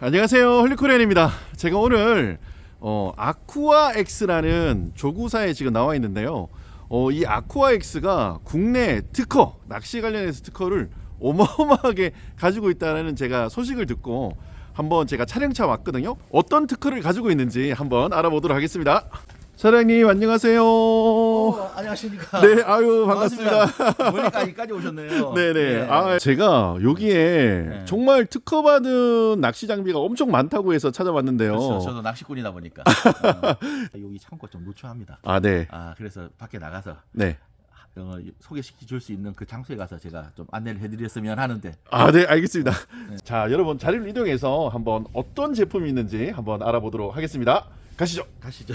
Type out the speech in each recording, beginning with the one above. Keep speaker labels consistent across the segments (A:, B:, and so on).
A: 안녕하세요. 홀리코리안입니다. 제가 오늘 어, 아쿠아 X라는 조구사에 지금 나와 있는데요. 어, 이 아쿠아 X가 국내 특허 낚시 관련해서 특허를 어마어마하게 가지고 있다는 제가 소식을 듣고 한번 제가 촬영차 왔거든요. 어떤 특허를 가지고 있는지 한번 알아보도록 하겠습니다 사장님 안녕하세요
B: 어, 안녕하십니까.
A: 네 아유 반갑습니다
B: 멀리까지까지 오셨네요.
A: 네네. 아 제가 여기에
B: 네.
A: 정말 특허받은 낚시 장비가 엄청 많다고 해서 찾아왔는데요.
B: 그렇죠. 저도 낚시꾼이다 보니까 어, 여기 창고 좀 누추합니다.
A: 아 네.
B: 아 그래서 밖에 나가서
A: 네.
B: 어, 소개시켜 줄 수 있는 그 장소에 가서 제가 좀 안내를 해드렸으면 하는데
A: 아 네 알겠습니다.
B: 네.
A: 자 여러분 자리를 이동해서 한번 어떤 제품이 있는지 한번 알아보도록 하겠습니다. 가시죠.
B: 가시죠.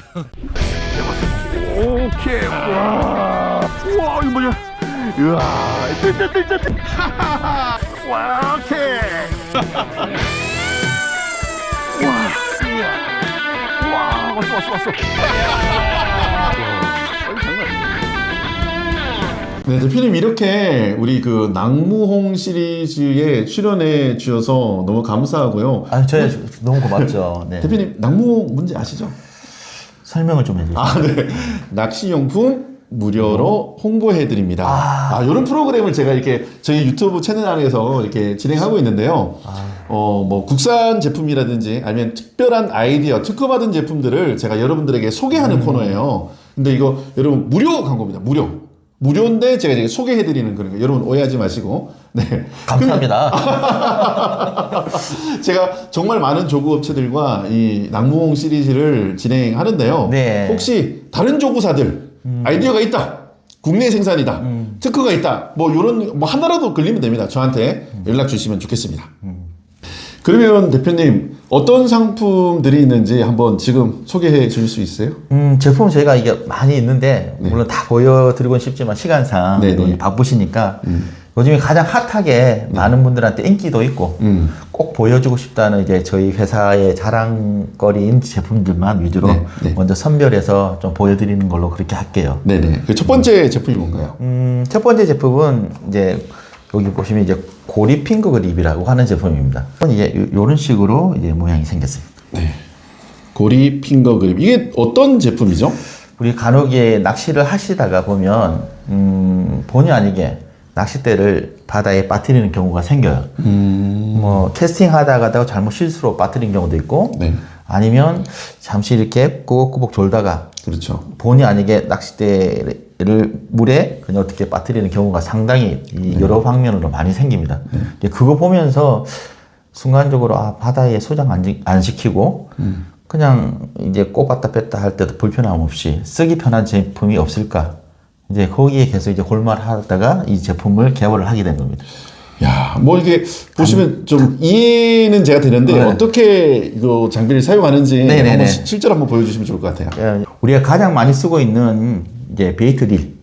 A: 오케이. 와. 우와 이거 뭐냐? 우와. 뜰. 와 오케이. 와. 와 왔어 왔어 왔어. 네, 대표님 이렇게 우리 그 낭무홍 시리즈에 출연해 주셔서 너무 감사하고요.
B: 아 저희 너무 고맙죠. 네.
A: 대표님 낭무홍 뭔지 아시죠?
B: 설명을 좀 해주세요.
A: 아, 네. 낚시용품 무료로 홍보해 드립니다. 아, 이런 프로그램을 제가 이렇게 저희 유튜브 채널 안에서 이렇게 진행하고 있는데요. 어, 뭐 국산 제품이라든지 아니면 특별한 아이디어, 특허받은 제품들을 제가 여러분들에게 소개하는 코너예요. 근데 이거 여러분 무료 광고입니다. 무료. 무료인데 제가 이제 소개해 드리는 그런 거. 여러분 오해하지 마시고. 네.
B: 감사합니다.
A: 제가 정말 많은 조구 업체들과 이 낭무홍 시리즈를 진행하는데요.
B: 네.
A: 혹시 다른 조구사들 아이디어가 있다. 국내 생산이다. 특허가 있다. 뭐 요런 뭐 하나라도 걸리면 됩니다. 저한테 연락 주시면 좋겠습니다. 그러면 대표님 어떤 상품들이 있는지 한번 지금 소개해 주실 수 있어요?
C: 음, 제품 저희가 이게 많이 있는데, 물론 다 보여드리고는 싶지만, 시간상
A: 네, 네.
C: 바쁘시니까, 요즘에 가장 핫하게 많은 분들한테 인기도 있고,
A: 음.
C: 꼭 보여주고 싶다는 이제 저희 회사의 자랑거리인 제품들만 위주로
A: 네, 네.
C: 먼저 선별해서 좀 보여드리는 걸로 그렇게 할게요.
A: 네네. 그 첫 번째 제품이 뭔가요?
C: 음, 첫 번째 제품은 이제 여기 보시면 이제 고리 핑거 그립이라고 하는 제품입니다. 이제 요- 요런 식으로 이제 모양이 생겼어요.
A: 네. 고리 핑거 그립. 이게 어떤 제품이죠?
C: 우리 간혹에 낚시를 하시다가 보면 음, 본의 아니게 낚싯대를 바다에 빠뜨리는 경우가 생겨요.
A: 음.
C: 뭐 캐스팅 하다가도 잘못 실수로 빠뜨린 경우도 있고
A: 네.
C: 아니면 잠시 이렇게 꾸벅꾸벅 졸다가
A: 그렇죠.
C: 본의 아니게 낚싯대를 물에 그냥 어떻게 빠뜨리는 경우가 상당히 이 여러 방면으로 많이 생깁니다. 이제 그거 보면서 순간적으로 아 바다에 소장 안, 지- 안 시키고 그냥 이제 꼽았다 뺐다 할 때도 불편함 없이 쓰기 편한 제품이 없을까 이제 거기에 계속 이제 골말하다가 이 제품을 개발을 하게 된 겁니다.
A: 야, 뭐 이게 보시면 좀 이해는 제가 되는데
C: 네.
A: 어떻게 이거 장비를 사용하는지
C: 네네네.
A: 한번 시- 실제로 한번 보여주시면 좋을 것 같아요.
C: 예, 우리가 가장 많이 쓰고 있는 이제 베이트 릴,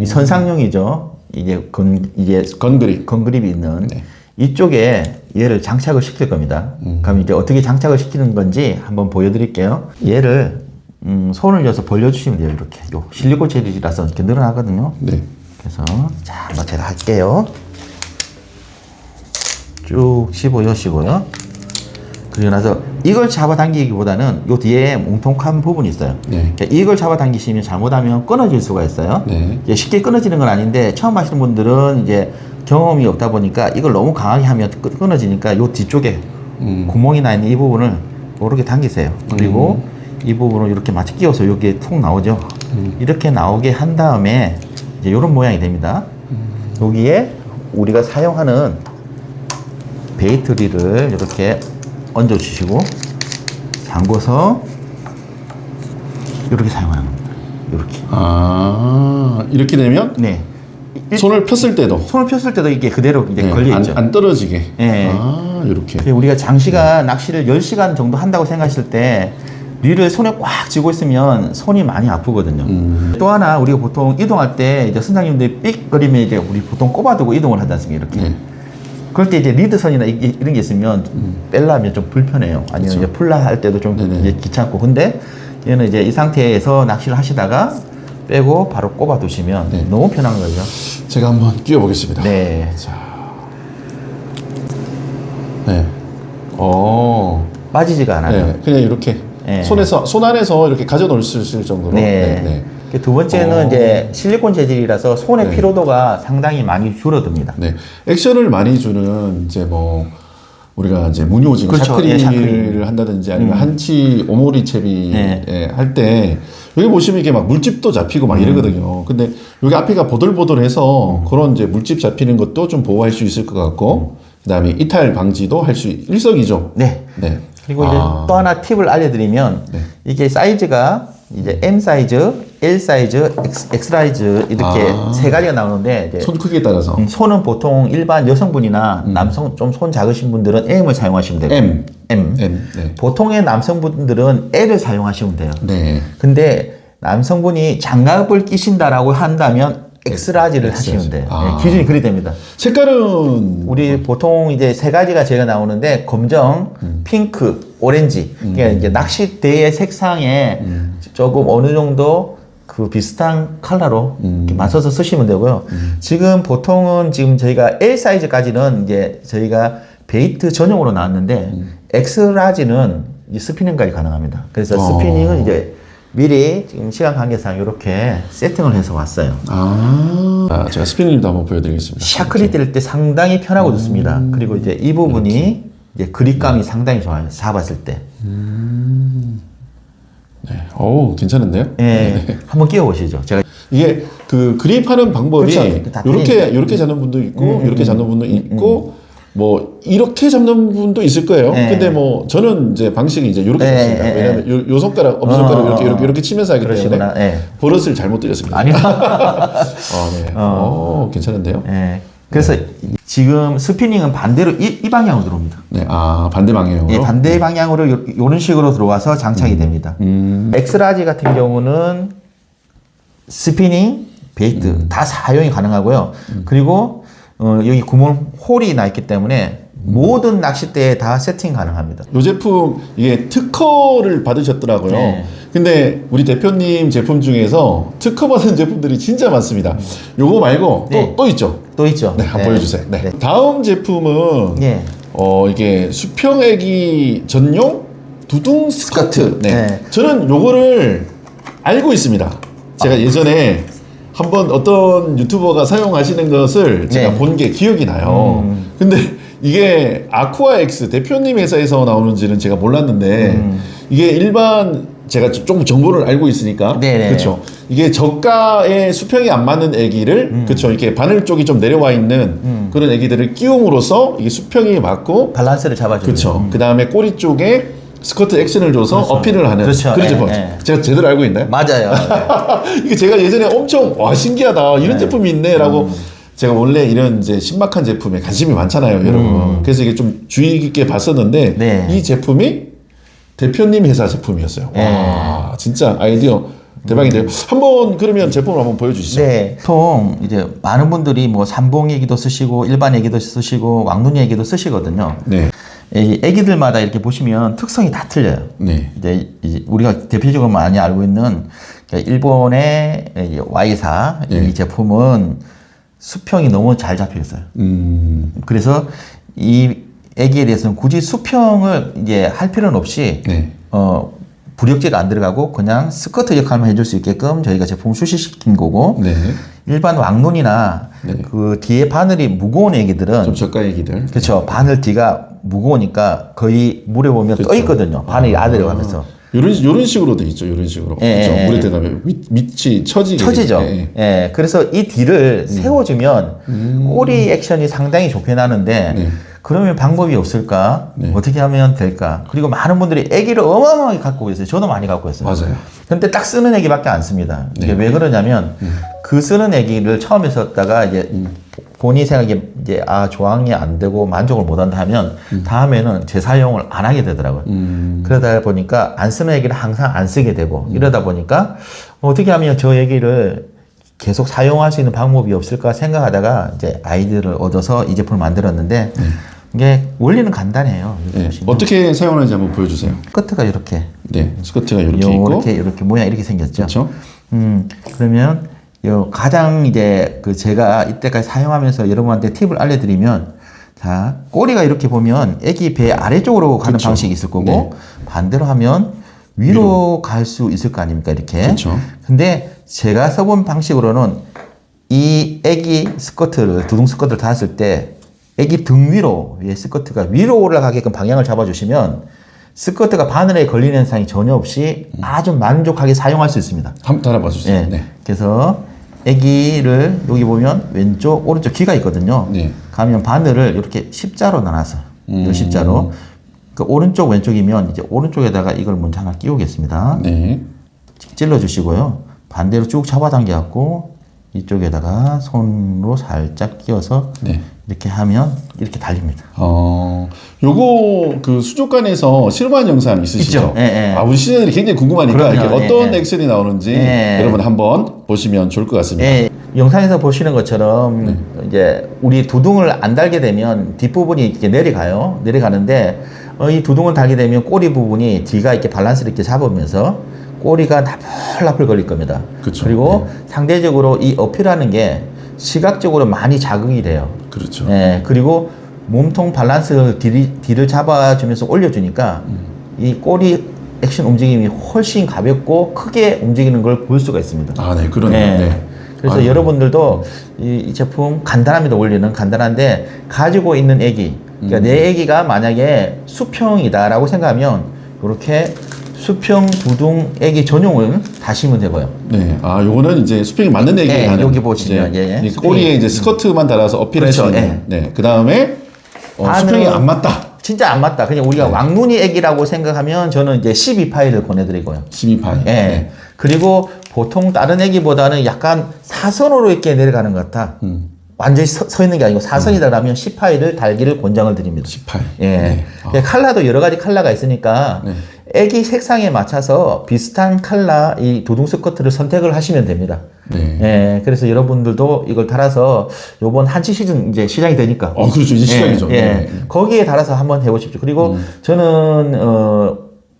C: 이 선상용이죠. 이제 건 이제
A: 건그립.
C: 건그립이 있는 이쪽에 얘를 장착을 시킬 겁니다. 그럼 이제 어떻게 장착을 시키는 건지 한번 보여드릴게요. 얘를 음, 손을 넣어서 벌려주시면 돼요. 이렇게 요 실리콘 재질이라서 이렇게 늘어나거든요.
A: 네.
C: 그래서 자, 한번 제가 할게요. 쭉 씹어주시고요. 그리고 나서 이걸 잡아당기기보다는 요 뒤에 뭉통한 부분이 있어요.
A: 네.
C: 그러니까 이걸 잡아당기시면 잘못하면 끊어질 수가 있어요.
A: 네.
C: 이제 쉽게 끊어지는 건 아닌데 처음 하시는 분들은 이제 경험이 없다 보니까 이걸 너무 강하게 하면 끊- 끊어지니까 요 뒤쪽에
A: 음.
C: 구멍이 나 있는 이 부분을 이렇게 당기세요. 그리고 이 부분을 이렇게 마치 끼워서 여기에 툭 나오죠. 이렇게 나오게 한 다음에 이제 이런 모양이 됩니다. 여기에 우리가 사용하는 베이트리를 이렇게 얹어 주시고 잠궈서 이렇게 사용하는 겁니다. 이렇게.
A: 아, 이렇게 되면
C: 네. 이-
A: 손을 폈을 때도
C: 손을 폈을 때도 이게 그대로 이제
A: 네,
C: 걸려
A: 안,
C: 있죠.
A: 안 떨어지게.
C: 네.
A: 아, 이렇게.
C: 우리가 장시간 낚시를 10시간 정도 한다고 생각하실 때 리를 손에 꽉 쥐고 있으면 손이 많이 아프거든요.
A: 음.
C: 또 하나 우리가 보통 이동할 때 이제 선장님들이 삑거리면 이제 우리 보통 꼽아두고 이동을 하지 않습니까? 이렇게.
A: 네.
C: 그럴 때 이제 리드선이나 이- 이런 게 있으면 뺄라면 좀 불편해요. 아니면 이제 풀라 할 때도 좀
A: 네네.
C: 이제 귀찮고. 근데 얘는 이제 이 상태에서 낚시를 하시다가 빼고 바로 꼽아 두시면
A: 네.
C: 너무 편한 거죠.
A: 제가 한번 끼워 보겠습니다.
C: 네.
A: 네. 어.
C: 빠지지가 않아요.
A: 네, 그냥 이렇게
C: 네.
A: 손에서 손 안에서 이렇게 가져 놓을 수 있을 정도로.
C: 네.
A: 네.
C: 그 두 번째는
A: 어.
C: 이제 실리콘 재질이라서 손의
A: 네.
C: 피로도가 상당히 많이 줄어듭니다.
A: 네. 액션을 많이 주는 이제 뭐 우리가 이제 무늬오징어
C: 그렇죠.
A: 샤크리를
C: 예, 샤크리.
A: 한다든지 아니면
C: 음.
A: 한치 오모리 채비
C: 네.
A: 예, 할때 여기 보시면 이게 막 물집도 잡히고 막 이러거든요. 근데 여기 앞에가 보들보들해서
C: 음.
A: 그런 이제 물집 잡히는 것도 좀 보호할 수 있을 것 같고 그다음에 이탈 방지도 할 수 일석이조.
C: 네.
A: 네.
C: 그리고 이제
A: 아.
C: 또 하나 팁을 알려드리면
A: 네.
C: 이게 사이즈가 이제 M 사이즈, L 사이즈, X, X 사이즈 이렇게
A: 아.
C: 세 가지가 나오는데 이제
A: 손 크기에 따라서
C: 음, 손은 보통 일반 여성분이나 남성 좀 손 작으신 분들은 M을 사용하시면 되고
A: M.
C: M.
A: M. 네.
C: 보통의 남성분들은 L을 사용하시면 돼요.
A: 네.
C: 근데 남성분이 장갑을 끼신다라고 한다면 X라지를
A: X
C: 하시면 돼요.
A: 아.
C: 네, 기준이 그리 됩니다.
A: 색깔은
C: 우리 보통 이제 세 가지가 제가 나오는데 검정, 핑크, 오렌지. 그러니까 이제 낚싯대의 색상에 조금 어느 정도 그 비슷한 컬러로 이렇게 맞춰서 쓰시면 되고요. 지금 보통은 지금 저희가 L 사이즈까지는 이제 저희가 베이트 전용으로 나왔는데 X 라지는 이제 스피닝까지 가능합니다. 그래서
A: 어.
C: 스피닝은 이제 미리 지금 시간 관계상 이렇게 세팅을 해서 왔어요.
A: 아, 아, 제가 스피닝도 한번 보여드리겠습니다.
C: 샤클이 뜰때 상당히 편하고 좋습니다. 그리고 이제 이 부분이 이제 그립감이 상당히 좋아요. 잡았을 때.
A: 네. 어우, 괜찮은데요?
C: 예. 한번 끼워 보시죠. 제가
A: 이게 그 그립하는 방법이
C: 그렇죠. 다
A: 이렇게
C: 틀리니까.
A: 이렇게 잡는 분도 있고
C: 음,
A: 이렇게
C: 음,
A: 잡는 분도 있고 뭐 이렇게 잡는 분도 있을 거예요.
C: 네.
A: 근데 뭐 저는 이제 방식이 이제 이렇게
C: 네,
A: 잡습니다.
C: 네,
A: 왜냐면 요, 요 손가락 엄지
C: 어,
A: 손가락
C: 어,
A: 이렇게
C: 어.
A: 이렇게 이렇게 치면서 하기
C: 그러시구나.
A: 때문에
C: 예.
A: 버릇을 잘못 들였습니다.
C: 아니.
A: 아, 네. 어, 괜찮은데요?
C: 예. 그래서 지금 스피닝은 반대로 이, 이 방향으로 들어옵니다.
A: 네. 아, 반대 방향으로.
C: 예, 반대 방향으로 요, 요런 식으로 들어와서 장착이 됩니다.
A: 음.
C: 엑스라지 같은 경우는 스피닝, 베이트
A: 음.
C: 다 사용이 가능하고요. 그리고 어, 여기 구멍 홀이 나 있기 때문에 모든 낚싯대에 다 세팅 가능합니다.
A: 요 제품 이게 특허를 받으셨더라고요.
C: 네.
A: 근데 우리 대표님 제품 중에서 특허 받은 제품들이 진짜 많습니다. 요거 말고 또,
C: 네.
A: 또 있죠.
C: 또 있죠.
A: 네, 한번
C: 네.
A: 보여주세요. 네.
C: 네.
A: 다음 제품은
C: 예.
A: 어 이게 수평 애기 전용 두둥 스커트. 네.
C: 네.
A: 저는 요거를 알고 있습니다. 제가
C: 아.
A: 예전에 한번 어떤 유튜버가 사용하시는 것을 제가
C: 네.
A: 본 게 기억이 나요.
C: 음.
A: 근데 이게 아쿠아엑스 대표님 회사에서 나오는지는 제가 몰랐는데
C: 음.
A: 이게 일반 제가 좀 정보를 알고 있으니까
C: 네네.
A: 그렇죠. 이게 저가의 수평이 안 맞는 애기를 그렇죠. 이렇게 바늘 쪽이 좀 내려와 있는
C: 음.
A: 그런 애기들을 끼움으로써 이게 수평이 맞고
C: 밸런스를 잡아주는.
A: 그렇죠. 그 다음에 꼬리 쪽에 스커트 액션을 줘서
C: 그렇죠.
A: 어필을 하는
C: 그렇죠.
A: 그런
C: 예,
A: 제품.
C: 예.
A: 제가 제대로 알고 있나요?
C: 맞아요.
A: 이게 제가 예전에 엄청 와 신기하다 이런
C: 네.
A: 제품이 있네라고
C: 음.
A: 제가 원래 이런 이제 신박한 제품에 관심이 많잖아요, 여러분. 그래서 이게 좀 주의 깊게 봤었는데
C: 음. 네.
A: 이 제품이 대표님 회사 제품이었어요.
C: 네.
A: 와 진짜 아이디어 대박인데요. 한번 그러면 제품을 한번 보여주시죠.
C: 네. 보통 이제 많은 분들이 뭐 삼봉 얘기도 쓰시고 일반 얘기도 쓰시고 왕눈이 얘기도 쓰시거든요.
A: 네,
C: 이 애기들마다 이렇게 보시면 특성이 다 틀려요.
A: 네,
C: 이제 이- 우리가 대표적으로 많이 알고 있는 일본의 이 Y사
A: 예.
C: 이 제품은 수평이 너무 잘 잡혀 있어요.
A: 음,
C: 그래서 이 애기에 대해서는 굳이 수평을 이제 할 필요는 없이
A: 네,
C: 어 부력제가 안 들어가고 그냥 스커트 역할만 해줄 수 있게끔 저희가 제품 출시시킨 거고
A: 네,
C: 일반 왕눈이나
A: 네.
C: 그 뒤에 바늘이 무거운 애기들은
A: 좀 저가 얘기들.
C: 그렇죠 바늘 뒤가 무거우니까 거의 물에 보면 떠 있거든요 바늘이 아들어가면서
A: 이런 이런 식으로 돼 있죠, 이런 식으로.
C: 예,
A: 그렇죠.
C: 예,
A: 물에
C: 예.
A: 밑 밑이 처지게.
C: 처지죠.
A: 예, 예.
C: 예, 그래서 이 뒤를 세워주면 꼬리 액션이 상당히 좋게 나는데
A: 네.
C: 그러면 방법이 없을까?
A: 네.
C: 어떻게 하면 될까? 그리고 많은 분들이 애기를 어마어마하게 갖고 계세요. 저도 많이 갖고 있어요.
A: 맞아요.
C: 근데 딱 쓰는 애기밖에 안 씁니다. 이게
A: 네.
C: 왜 그러냐면 그 쓰는 애기를 처음에 썼다가 이제 본인이 생각에 이제 아 조항이 안 되고 만족을 못 한다 하면 다음에는 재사용을 안 하게 되더라고요.
A: 음,
C: 그러다 보니까 안 쓰는 얘기를 항상 안 쓰게 되고 이러다 보니까 어떻게 하면 저 얘기를 계속 사용할 수 있는 방법이 없을까 생각하다가 이제 아이디어를 얻어서 이 제품을 만들었는데 이게 원리는 간단해요.
A: 네. 어떻게 사용하는지 한번 보여주세요.
C: 끝가 이렇게
A: 네, 스커트가 이렇게 있고,
C: 이렇게 이렇게 모양 이렇게 생겼죠.
A: 그렇죠?
C: 음 그러면 요 가장 이제 그 제가 이때까지 사용하면서 여러분한테 팁을 알려드리면 자, 꼬리가 이렇게 보면 애기 배 아래쪽으로 가는
A: 그쵸.
C: 방식이 있을 거고
A: 네.
C: 반대로 하면 위로 갈 수 있을 거 아닙니까 이렇게.
A: 그쵸.
C: 근데 제가 써본 방식으로는 이 애기 스커트를 두둥 스커트를 달았을 때 애기 등 위로 이 스커트가 위로 올라가게끔 방향을 잡아주시면 스커트가 바늘에 걸리는 현상이 전혀 없이 아주 만족하게 사용할 수 있습니다.
A: 한번 따라봐 주세요.
C: 예.
A: 네.
C: 그래서 아기를 여기 보면 왼쪽 오른쪽 귀가 있거든요.
A: 네.
C: 가면 바늘을 이렇게 십자로 나눠서
A: 음.
C: 이 십자로 그 오른쪽 왼쪽이면 이제 오른쪽에다가 이걸 먼저 하나 끼우겠습니다.
A: 네.
C: 찔러 주시고요. 반대로 쭉 잡아당겨 갖고 이쪽에다가 손으로 살짝 끼워서
A: 네.
C: 이렇게 하면 이렇게 달립니다.
A: 어, 요거 그 수족관에서 실험한 영상
C: 있으시죠? 예, 예.
A: 아, 우리 시청자들이 굉장히 궁금하니까
C: 그럼요.
A: 이렇게
C: 예,
A: 어떤
C: 예.
A: 액션이 나오는지
C: 예.
A: 여러분 한번 보시면 좋을 것 같습니다.
C: 예, 영상에서 보시는 것처럼 이제 우리 두둥을 안 달게 되면 뒷부분이 이렇게 내려가요. 내려가는데 어, 이 두둥을 달게 되면 꼬리 부분이 뒤가 이렇게 밸런스를 이렇게 잡으면서 꼬리가 나풀나풀 걸릴 겁니다.
A: 그쵸.
C: 리고 상대적으로 이 어필하는 게 시각적으로 많이 자극이 돼요.
A: 그렇죠.
C: 예, 그리고 몸통 밸런스를 뒤, 뒤를 잡아주면서 올려주니까
A: 음.
C: 이 꼬리 액션 움직임이 훨씬 가볍고 크게 움직이는 걸 볼 수가 있습니다.
A: 아, 네, 그러네요.
C: 네.
A: 네.
C: 그래서
A: 아유.
C: 여러분들도 이, 이 제품 간단합니다. 원리는 간단한데 가지고 있는 애기, 그러니까
A: 음.
C: 내 애기가 만약에 수평이다라고 생각하면 이렇게 수평 두둥 애기 전용을 다시면 되고요.
A: 네. 아, 요거는 이제 수평이 맞는 얘기
C: 네,
A: 하는
C: 여기 보시면,
A: 이제
C: 예, 예.
A: 이 꼬리에 이제 스커트만 달아서 어필할 수
C: 그렇죠,
A: 있는. 네. 그 다음에 어,
C: 반은-
A: 수평이 안 맞다.
C: 진짜 안 맞다. 그냥 우리가
A: 네.
C: 왕눈이 애기라고 생각하면 저는 이제 12파일을 보내드리고요.
A: 12파이.
C: 예. 그리고 보통 다른 애기보다는 약간 사선으로 이렇게 내려가는 것 같아.
A: 음.
C: 완전히 서, 서 있는 게 아니고 사선이다 라면 10파일을 달기를 권장을 드립니다.
A: 18.
C: 예.
A: 네. 아,
C: 예, 컬러도 여러 가지 컬러가 있으니까
A: 네.
C: 애기 색상에 맞춰서 비슷한 컬러 이 도둥 스커트를 선택을 하시면 됩니다.
A: 네.
C: 예, 그래서 여러분들도 이걸 달아서 요번 한치 시즌 이제 시작이 되니까.
A: 어, 그렇죠. 이제 시작이죠.
C: 예, 예.
A: 네.
C: 거기에 달아서 한번 해보십시오. 그리고
A: 음.
C: 저는 어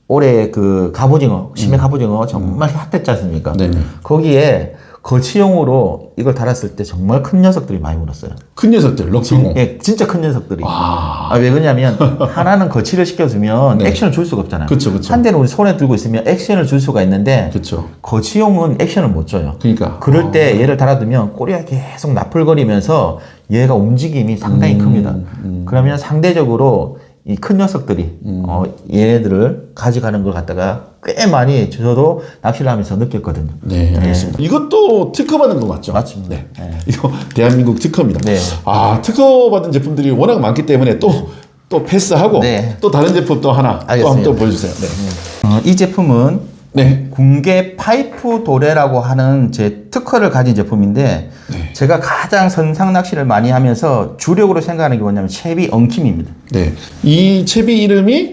C: 올해 그 갑오징어, 심해 갑오징어 정말 핫했지 않습니까?
A: 음. 네네.
C: 거기에 거치용으로 이걸 달았을 때 정말 큰 녀석들이 많이 물었어요.
A: 큰 녀석들, 럭비공.
C: 예, 진짜 큰 녀석들이.
A: 와.
C: 아, 왜 그러냐면 하나는 거치를 시켜주면
A: 네.
C: 액션을 줄 수가 없잖아요.
A: 그쵸, 그쵸.
C: 한 대는 우리 손에 들고 있으면 액션을 줄 수가 있는데
A: 그렇죠.
C: 거치용은 액션을 못 줘요.
A: 그러니까.
C: 그럴 때 얘를 달아두면 꼬리가 계속 나풀거리면서 얘가 움직임이 상당히
A: 음,
C: 큽니다.
A: 음.
C: 그러면 상대적으로 이 큰 녀석들이
A: 음.
C: 어, 얘네들을 가져가는 걸 갖다가 꽤 많이 저도 낚시를 하면서 느꼈거든요.
A: 네, 알겠습니다. 이것도 특허 받은 거 맞죠?
C: 맞습니다.
A: 네.
C: 네.
A: 이거 대한민국 특허입니다.
C: 네.
A: 아, 특허 받은 제품들이 워낙 많기 때문에 또, 또 패스하고
C: 네.
A: 또 다른 제품 또 하나 또
C: 알겠습니다.
A: 한번 또 보여주세요. 네.
C: 어, 이 제품은
A: 네.
C: 궁계 파이프 도래라고 하는 제 특허를 가진 제품인데
A: 네.
C: 제가 가장 선상 낚시를 많이 하면서 주력으로 생각하는 게 뭐냐면 채비 엉킴입니다.
A: 네. 이 채비 이름이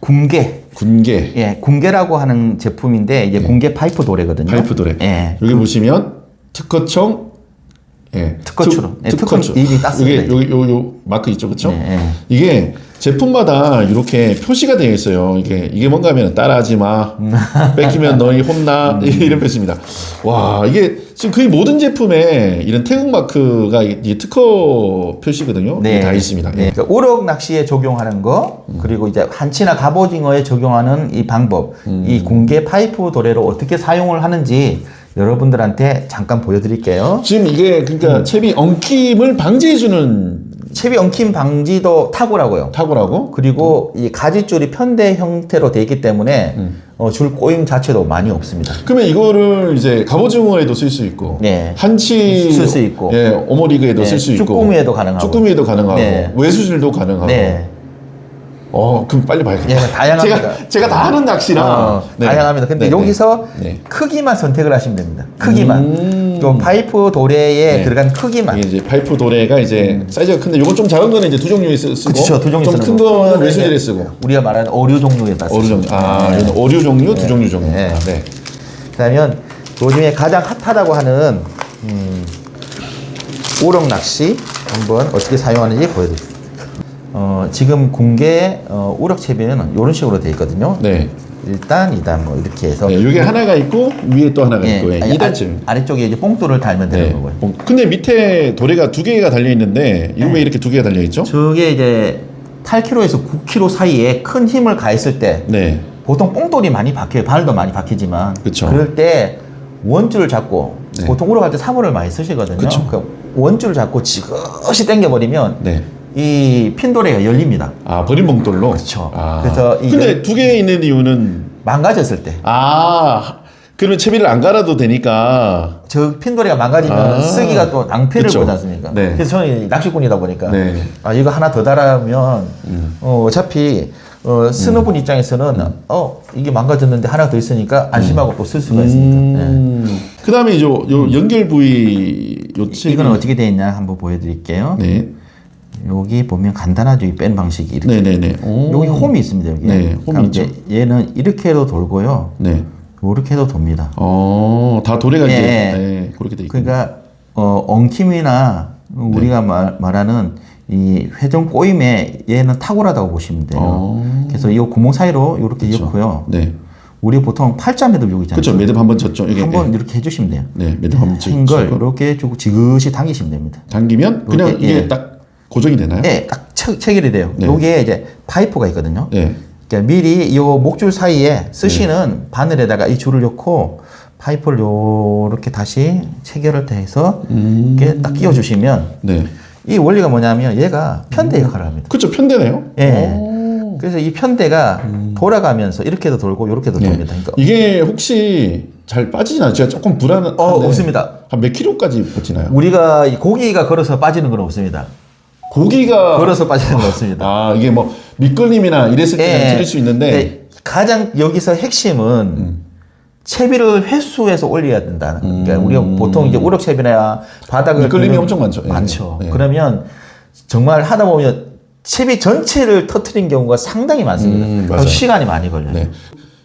C: 궁계
A: 군계
C: 예, 궁계라고 하는 제품인데 이제 궁계 파이프 도래거든요.
A: 네. 파이프 도래.
C: 예.
A: 여기 보시면 특허청 예.
C: 특허추로. 예,
A: 특,
C: 특허 이름이 땄습니다,
A: 이게 여기 요, 요 마크 있죠, 그렇죠?
C: 예, 예.
A: 이게 제품마다 이렇게 표시가 되어 있어요. 이게 이게 뭔가 하면 따라하지 마, 뺏기면 너희 혼나
C: 음.
A: 이런 표시입니다. 와 이게 지금 거의 모든 제품에 이런 태극 마크가 이 특허 표시거든요. 이게 다 있습니다.
C: 네.
A: 예.
C: 그러니까 우럭 낚시에 적용하는 거, 그리고 이제 한치나 갑오징어에 적용하는 이 방법,
A: 음.
C: 이 궁계 파이프 도래를 어떻게 사용을 하는지 여러분들한테 잠깐 보여드릴게요.
A: 지금 이게 그러니까
C: 음.
A: 채비 엉킴을 방지해주는
C: 채비 엉킴 방지도 탁월하고요.
A: 타구라고.
C: 그리고 이 가지줄이 편대 형태로 되어 있기 때문에
A: 음.
C: 어, 줄 꼬임 자체도 많이 없습니다.
A: 그러면 이거를 이제 갑오징어에도 쓸 수 있고,
C: 네.
A: 한치
C: 쓸수 있고.
A: 예, 오모리그에도
C: 네,
A: 쓸 수 있고,
C: 쭈꾸미에도 가능하고.
A: 쭈꾸미에도 가능하고,
C: 네.
A: 외수질도 가능하고.
C: 네.
A: 어, 그럼 빨리 봐야겠다.
C: 예, 다양합니다.
A: 제가 제가 다 하는 낚시라
C: 어,
A: 네.
C: 다양합니다. 근데
A: 네,
C: 여기서
A: 네.
C: 크기만 선택을 하시면 됩니다. 크기만.
A: 음.
C: 요 파이프 도래에
A: 네.
C: 들어간 크기만.
A: 이게 이제 파이프 도래가 이제 사이즈가 큰데 요건 좀 작은 거는 이제 두 종류에 쓰- 쓰고
C: 그렇죠. 두 종류
A: 좀
C: 쓰는
A: 큰
C: 거.
A: 거는 외수질에
C: 이제
A: 쓰고
C: 우리가 말하는 어류 종류에 따라서.
A: 어류 종류 아 이건 어류 종류 두 종류 종류
C: 네.
A: 아, 네.
C: 그러면 요즘에 가장 핫하다고 하는 음, 우럭 낚시 한번 어떻게 사용하는지 보여드릴게요. 어, 지금 공개 어, 우럭 채비는 이런 식으로 되어 있거든요.
A: 네.
C: 1단, 2단 뭐 이렇게 해서
A: 네, 여기 하나가 있고 위에 또 하나가
C: 예,
A: 있고 예,
C: 아니,
A: 2단쯤.
C: 아, 아래쪽에 이제 뽕돌을 달면 되는
A: 네.
C: 거고요.
A: 어, 근데 밑에 도래가 두 개가 달려 있는데 이거
C: 네.
A: 왜 이렇게 두 개가 달려 있죠?
C: 저게 이제 8kg에서 9kg 사이에 큰 힘을 가했을 때
A: 네.
C: 보통 뽕돌이 많이 박혀요. 발도 많이 박히지만
A: 그쵸.
C: 럴때 원줄을 잡고
A: 네.
C: 보통 우럭할 때 3호를 많이 쓰시거든요.
A: 그쵸.
C: 그 원줄을 잡고 지그시 당겨버리면
A: 네.
C: 이 핀도레가 열립니다.
A: 아 버린 몽돌로.
C: 그쵸.
A: 아.
C: 그래서 이게-
A: 근데 두개 있는 이유는
C: 망가졌을 때.
A: 아 그러면 채비를 안 갈아도 되니까.
C: 저 핀도레가 망가지면
A: 아.
C: 쓰기가 또 낭패를
A: 그쵸.
C: 보지 않습니까?
A: 네.
C: 그래서 저는 낚시꾼이다 보니까
A: 네. 음.
C: 아 이거 하나 더 달아면 어, 어차피 어, 쓰는 분 입장에서는 어 이게 망가졌는데 하나 더 있으니까 안심하고 또 쓸 수가 있으니까. 네.
A: 음. 그다음에 요, 요 연결 부위 요 채비.
C: 이건 어떻게 되어 있냐 한번 보여드릴게요.
A: 네.
C: 여기 보면 간단하죠. 이뺀 방식이 이렇게.
A: 네네네. 오.
C: 여기 홈이 있습니다. 여기.
A: 네, 홈이
C: 그럼 이제 얘는 이렇게 해도 돌고요.
A: 네.
C: 이렇게 해도 돕니다.
A: 어, 다 도래가 이제
C: 예.
A: 네, 그렇게 돼 있고.
C: 그러니까 어, 엉킴이나 우리가 말, 말하는 이 회전 꼬임에 얘는 탁월하다고 보시면 돼요.
A: 어.
C: 그래서 이 구멍 사이로 이렇게 넣고요.
A: 네.
C: 우리 보통 팔자 매듭 여기 있잖아요.
A: 그렇죠. 매듭 한 번 쳤죠. 이게
C: 한번
A: 네.
C: 이렇게 해주시면 돼요.
A: 네, 매듭 한번 치고
C: 이렇게 지그시 당기시면 됩니다.
A: 당기면 그냥
C: 이게 예.
A: 딱 고정이 되나요?
C: 네, 딱 체, 체결이 돼요.
A: 네.
C: 여기에 이제 파이프가 있거든요.
A: 네.
C: 그러니까 미리 이 목줄 사이에 쓰시는 바늘에다가 이 줄을 넣고 파이프를 요렇게 다시 체결을 해서
A: 음.
C: 이렇게 딱 끼워주시면
A: 네.
C: 이 원리가 뭐냐면 얘가 편대 역할을 합니다.
A: 그렇죠. 편대네요.
C: 예.
A: 오.
C: 그래서 이 편대가 돌아가면서 이렇게도 돌고 이렇게도
A: 네.
C: 돕니다. 그러니까
A: 이게 혹시 잘 빠지진? 제가 조금 불안한.
C: 어, 없습니다.
A: 한 몇 킬로까지 버티나요?
C: 우리가 이 고기가 걸어서 빠지는 건 없습니다.
A: 고기가
C: 걸어서 빠지는 건 없습니다.
A: 아 이게 뭐 밑걸림이나 이랬을 때는
C: 예.
A: 틀릴 수 있는데
C: 가장 여기서 핵심은 채비를 횟수에서 올려야 된다는 거예요. 그러니까 우리가 보통 이제 우럭 채비나 바닥을
A: 밑걸림이
C: 드는-
A: 엄청 많죠. 예.
C: 많죠.
A: 예.
C: 그러면 정말 하다 보면 채비 전체를 터트린 경우가 상당히 많습니다.
A: 음.
C: 시간이 많이 걸려요.
A: 네.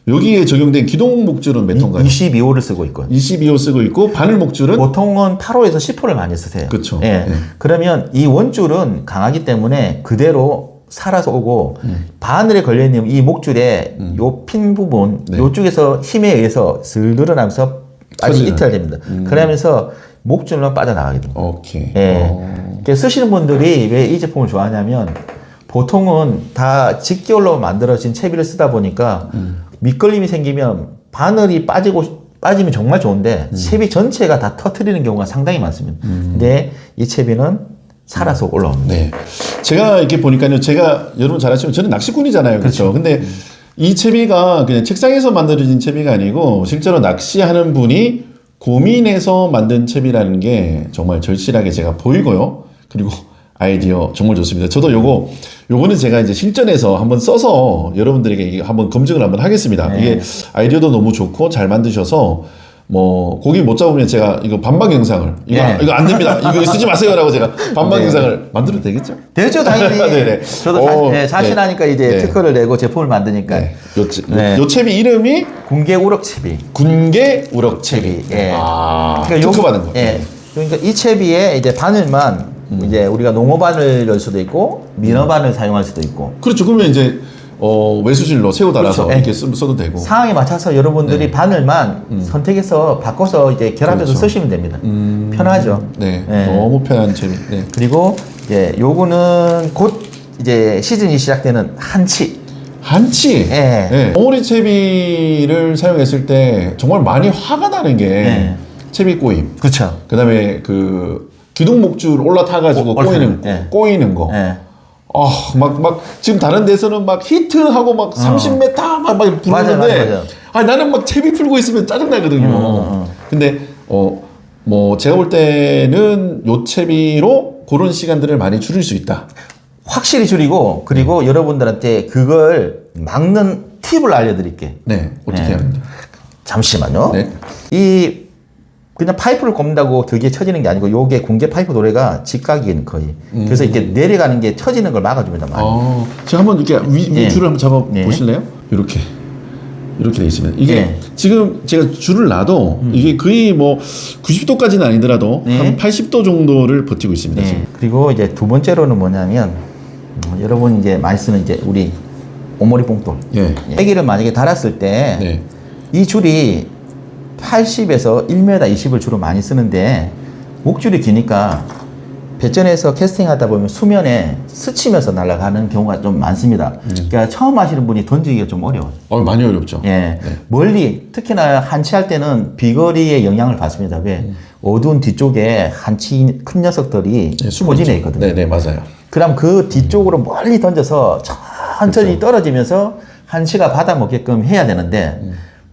A: 여기에 적용된 기동 목줄은 몇 톤가요?
C: 22호를 쓰고 있고요.
A: 22호 쓰고 있고 바늘 목줄은
C: 보통은 8호에서 10호를 많이 쓰세요.
A: 그쵸.
C: 예.
A: 예.
C: 그러면 이 원줄은 강하기 때문에 그대로 살아서 오고 바늘에 걸려 있는 이 목줄에 요핀 부분
A: 음. 네.
C: 요쪽에서 힘에 의해서 슬 늘어나면서 아주
A: 터지는. 음.
C: 이탈됩니다. 그러면서 목줄만 빠져나가게 됩니다.
A: 오케이.
C: 예.
A: 어.
C: 쓰시는 분들이 왜 이 제품을 좋아하냐면 보통은 다 직결로 만들어진 채비를 쓰다 보니까
A: 음.
C: 밑걸림이 생기면 바늘이 빠지고 빠지면 정말 좋은데
A: 음.
C: 채비 전체가 다 터트리는 경우가 상당히 많습니다. 근데 이 채비는 살아서 올라옵니다.
A: 네. 제가 이렇게 보니까요. 제가 여러분 잘 아시면 저는 낚시꾼이잖아요. 그렇죠. 근데 이 채비가 그냥 책상에서 만들어진 채비가 아니고 실제로 낚시하는 분이 고민해서 만든 채비라는 게 정말 절실하게 제가 보이고요. 그리고 아이디어 정말 좋습니다. 저도 요거 요거는 제가 이제 실전에서 한번 써서 여러분들에게 한번 검증을 한번 하겠습니다.
C: 네.
A: 이게 아이디어도 너무 좋고 잘 만드셔서 뭐 고기 못 잡으면 제가 이거 반박 영상을 이거
C: 네.
A: 이거 안 됩니다. 이거 쓰지 마세요라고 제가 반박
C: 네.
A: 영상을 만들어도 되겠죠?
C: 되죠, 당연히.
A: 네네.
C: 저도
A: 오,
C: 자, 네, 자신하니까 이제
A: 네.
C: 특허를 내고 제품을 만드니까
A: 네. 요, 채-
C: 네.
A: 요 채비 이름이
C: 군계 우럭 채비.
A: 군계 우럭 채비.
C: 예.
A: 아,
C: 그러니까
A: 특허
C: 요-
A: 받은 거.
C: 예. 그러니까 이 채비에 이제 바늘만
A: 음.
C: 이제 우리가 농어 바늘 열 수도 있고 민어 바늘 사용할 수도 있고
A: 그렇죠. 그러면 이제 어, 외수질로 새우 달아서
C: 그렇죠. 예.
A: 이렇게 쓰, 써도 되고.
C: 상황에 맞춰서 여러분들이 바늘만 선택해서 바꿔서 이제 결합해서
A: 네. 그렇죠.
C: 쓰시면 됩니다. 편하죠.
A: 네.
C: 예.
A: 너무 편한 채비. 네.
C: 그리고 이제 요거는 곧 이제 시즌이 시작되는 한치.
A: 한치.
C: 예.
A: 네. 덩어리 채비를 사용했을 때 정말 많이 화가 나는 게
C: 네.
A: 채비 꼬임.
C: 그렇죠.
A: 그다음에 그 기둥 목줄 올라타가지고
C: 오,
A: 꼬이는
C: 올라타요. 예.
A: 꼬이는 거.
C: 예.
A: 아, 막, 막, 지금 다른 데서는 막 히트하고 막 30m 막, 막 부르는데,
C: 어. 맞아요. 아,
A: 나는 막 채비 풀고 있으면 짜증나거든요.
C: 음,
A: 근데, 어, 뭐, 제가 볼 때는 요 채비로 그런 시간들을 많이 줄일 수 있다.
C: 확실히 줄이고 그리고
A: 네.
C: 여러분들한테 그걸 막는 팁을 알려드릴게.
A: 네, 어떻게
C: 네.
A: 하면 돼?
C: 잠시만요.
A: 네.
C: 이 그냥 파이프를 꼽는다고 되게 쳐지는 게 아니고 요게 공개 파이프 노래가 직각인 거의. 그래서 이렇게 내려가는 게 쳐지는 걸 막아줍니다. 많이.
A: 아, 제가 한번 이렇게 위, 위
C: 예.
A: 줄을 한번 잡아
C: 예.
A: 보실래요? 이렇게. 이렇게 돼 있습니다. 이게
C: 예.
A: 지금 제가 줄을 놔도 이게 거의 뭐 90도까지는 아니더라도
C: 네.
A: 한 80도 정도를 버티고 있습니다.
C: 네.
A: 지금.
C: 그리고 이제 두 번째로는 뭐냐면 음, 여러분 이제 많이 쓰는 이제 우리 오모리 봉돌.
A: 예.
C: 애기를 만약에 달았을 때
A: 네.
C: 이 줄이 80에서 1m 20을 주로 많이 쓰는데 목줄이 기니까 배전에서 캐스팅하다 보면 수면에 스치면서 날아가는 경우가 좀 많습니다. 그러니까 처음 하시는 분이 던지기가 좀 어려워요.
A: 어, 많이 어렵죠.
C: 예.
A: 네.
C: 멀리 특히나 한치할 때는 비거리에 영향을 받습니다. 왜? 어두운 뒤쪽에 한치 큰 녀석들이
A: 네,
C: 포진해. 있거든요.
A: 네, 네, 맞아요.
C: 그럼 그 뒤쪽으로 멀리 던져서 천천히 떨어지면서 한치가 받아먹게끔 해야 되는데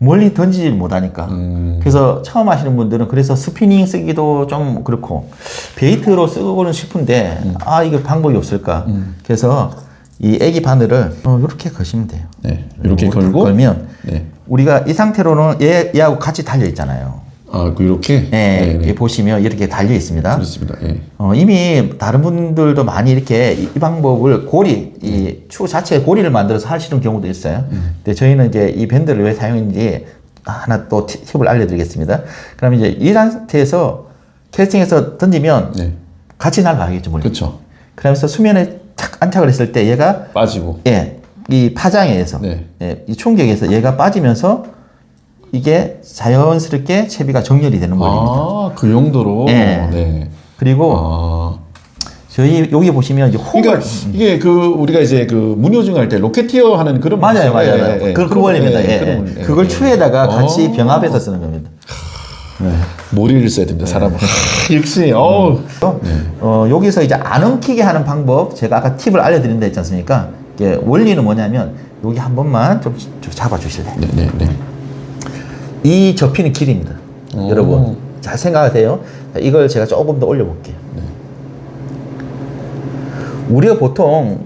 C: 멀리 던지지 못하니까.
A: 음.
C: 그래서 처음 하시는 분들은 그래서 스피닝 쓰기도 좀 그렇고 베이트로 쓰고는 싶은데 아 이거 방법이 없을까. 그래서 이 애기 바늘을 어, 이렇게 거시면 돼요.
A: 네. 이렇게
C: 요거
A: 걸고
C: 걸면
A: 네.
C: 우리가 이 상태로는 얘, 얘하고 같이 달려 있잖아요.
A: 아, 그 이렇게?
C: 예,
A: 네,
C: 이 보시면 이렇게 달려 있습니다.
A: 그렇습니다. 예.
C: 어, 이미 다른 분들도 많이 이렇게 이, 이 방법을 고리, 이 추 자체에 고리를 만들어서 하시는 경우도 있어요. 근데 저희는 이제 이 밴드를 왜 사용했는지 하나 또 팁- 팁을 알려드리겠습니다. 그럼 이제 이 상태에서 캐스팅해서 던지면
A: 네.
C: 같이 날아가겠죠, 물론.
A: 그렇죠.
C: 그러면서 수면에 착 안착을 했을 때 얘가
A: 빠지고.
C: 예, 이 파장에 의해서,
A: 네.
C: 예, 이 충격에서 얘가 빠지면서 이게 자연스럽게 채비가 정렬이 되는 원리입니다.
A: 아, 그 용도로.
C: 예.
A: 네.
C: 그리고
A: 아.
C: 저희 여기 보시면 이제 홈을
A: 그러니까 이게 그 우리가 이제 그 문효중 할 때 로켓티어 하는 그런
C: 맞아요. 맞아요.
A: 예,
C: 맞아요.
A: 예, 예.
C: 그, 그
A: 그런-
C: 원리입니다.
A: 예,
C: 예, 예.
A: 예,
C: 그걸
A: 예.
C: 추에다가 같이
A: 어.
C: 병합해서 쓰는 겁니다.
A: 머리를 써야 됩니다. 사람은. 역시. 어우.
C: 어, 여기서 이제 안 엉키게 하는 방법, 제가 아까 팁을 알려드린다 했지 않습니까? 이게 원리는 뭐냐면, 여기 한 번만 좀, 좀 잡아주실래요?
A: 네, 네, 네.
C: 이 접히는 길입니다.
A: 오.
C: 여러분, 잘 생각하세요. 자, 이걸 제가 조금 더 올려볼게요.
A: 네.
C: 우리가 보통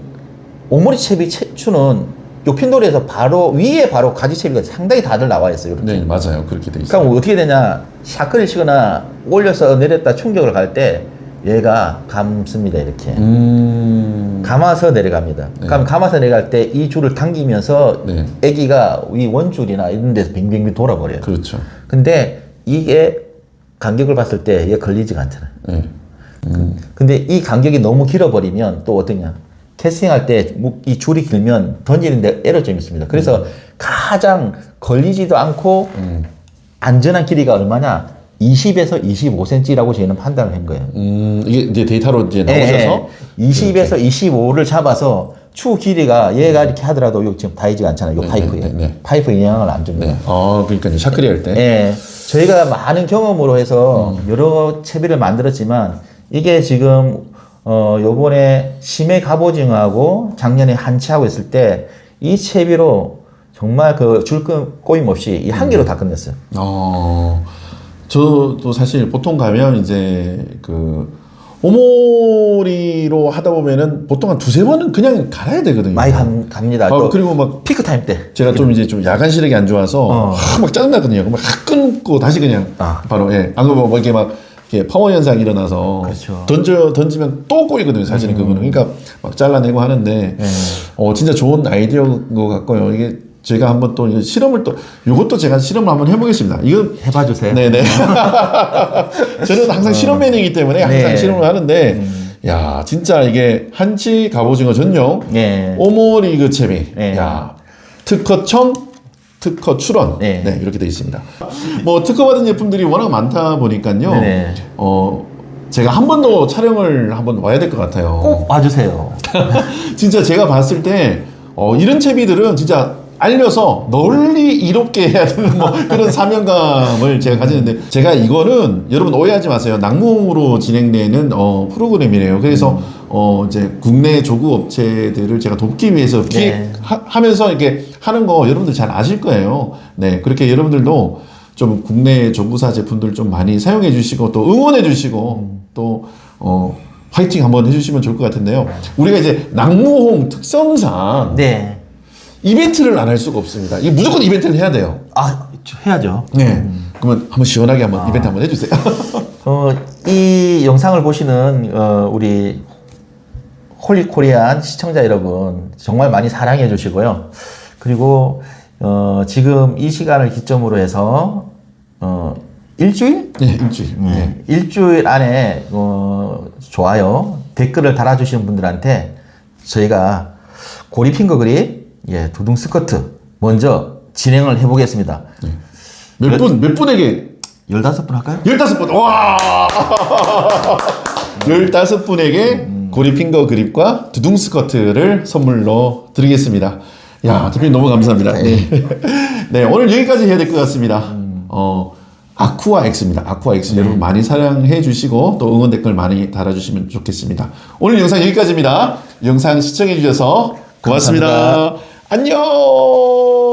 C: 오모리 채비 채- 추는 요 핀돌에서 바로 위에 바로 가지채비가 상당히 다들 나와 있어요. 이렇게.
A: 네, 맞아요. 그렇게 돼 있어요.
C: 그러니까 어떻게 되냐 샤크를 치거나 올려서 내렸다 충격을 갈 때 얘가 감습니다 이렇게
A: 음.
C: 감아서 내려갑니다 그럼 감아서 내려갈 때 이 줄을 당기면서
A: 네.
C: 애기가 이 원줄이나 이런 데서 빙빙빙 돌아버려요
A: 그렇죠. 근데
C: 이게 간격을 봤을 때 얘 걸리지가 않잖아요
A: 네.
C: 근데 이 간격이 너무 길어버리면 또 어떠냐 캐스팅할 때 이 줄이 길면 던지는데 에러점이 있습니다 그래서 가장 걸리지도 않고
A: 음.
C: 안전한 길이가 얼마냐? 20에서 25cm라고 저희는 판단을 한 거예요.
A: 음, 이게 이제 데이터로 이제
C: 예,
A: 나오셔서
C: 예. 20에서 25를 잡아서 추 길이가 얘가 이렇게 하더라도 요 지금 닿이지가 않잖아요. 요
A: 네,
C: 파이프에.
A: 네, 네.
C: 파이프에 영향을 안 줍니다.
A: 네. 아, 그러니까 이제 샤크리 할 때.
C: 예. 저희가 많은 경험으로 해서 여러 채비를 만들었지만 이게 지금 어 요번에 심해 갑오징어하고 작년에 한치하고 있을 때 이 채비로 정말 그 줄끔 꼬임 없이 이 한 개로 다 끝냈어요.
A: 어, 저도 사실 보통 가면 이제 그 오모리로 하다 보면은 보통 한 두세 번은 그냥 갈아야 되거든요.
C: 많이 감, 갑니다.
A: 아,
C: 또
A: 그리고 막
C: 피크 타임 때.
A: 제가 좀 이제 좀 야간 시력이 안 좋아서
C: 어.
A: 하, 막 짜증나거든요. 그럼 막 끊고 다시 그냥
C: 아.
A: 바로 예. 안 그러면 뭐 이렇게 막 이렇게 파워 현상이 일어나서
C: 그렇죠. 음.
A: 던져 던지면 또 꼬이거든요. 사실은 그거는. 그러니까 막 잘라내고 하는데
C: 네.
A: 어 진짜 좋은 아이디어인 것 같고요. 이게 제가 한번 또 이거 실험을 또 이것도 제가 실험을 한번 해보겠습니다. 이건
C: 해봐 주세요.
A: 네네. 저는 항상 실험맨이기 때문에 항상
C: 네.
A: 실험을 하는데, 야, 진짜 이게 한치 갑오징어 전용
C: 네.
A: 오모리그 채비.
C: 네.
A: 야, 특허청, 특허 출원.
C: 네.
A: 네. 이렇게 되어 있습니다. 뭐, 특허 받은 제품들이 워낙 많다 보니까요.
C: 네네.
A: 어, 제가 한 번 더 촬영을 한번 와야 될 것 같아요.
C: 꼭 와주세요.
A: 진짜 제가 봤을 때 어, 이런 채비들은 진짜 알려서 널리 이롭게 해야 되는 뭐 그런 사명감을 제가 가지는데 제가 이거는 여러분 오해하지 마세요 낭몽으로 진행되는 어, 프로그램이래요 그래서 어 이제 국내 조구 업체들을 제가 돕기 위해서
C: 네.
A: 기획하면서 이렇게 하는 거 여러분들 잘 아실 거예요 네 그렇게 여러분들도 좀 국내 조구사 제품들 좀 많이 사용해 주시고 또 응원해 주시고 또 어, 화이팅 한번 해주시면 좋을 것 같은데요. 우리가 이제 낙무홍 특성상
C: 네.
A: 이벤트를 안 할 수가 없습니다. 이 무조건 이벤트를 해야 돼요.
C: 아, 저- 해야죠.
A: 네. 그러면 한번 시원하게 한번 이벤트 한번 해주세요.
C: 어, 이 영상을 보시는 어, 우리 홀리 코리안 시청자 여러분 정말 많이 사랑해 주시고요. 그리고 어, 지금 이 시간을 기점으로 해서 어, 일주일?
A: 네, 일주일. 네.
C: 네. 일주일 안에 어, 좋아요 댓글을 달아주시는 분들한테 저희가 고리 핑거 그립 예, 두둥 스커트 먼저 진행을 해보겠습니다.
A: 몇 분, 몇 분에게
C: 15분 할까요?
A: 15분. 와! 15분에게 고리 핑거 그립과 두둥 스커트를 선물로 드리겠습니다. 야, 대표님 너무 감사합니다. 네. 네, 오늘 여기까지 해야 될 것 같습니다. 어, 아쿠아 X입니다. 아쿠아 X 여러분 많이 사랑해 주시고 또 응원 댓글 많이 달아주시면 좋겠습니다. 오늘 영상 여기까지입니다. 영상 시청해 주셔서 고맙습니다. 안녕!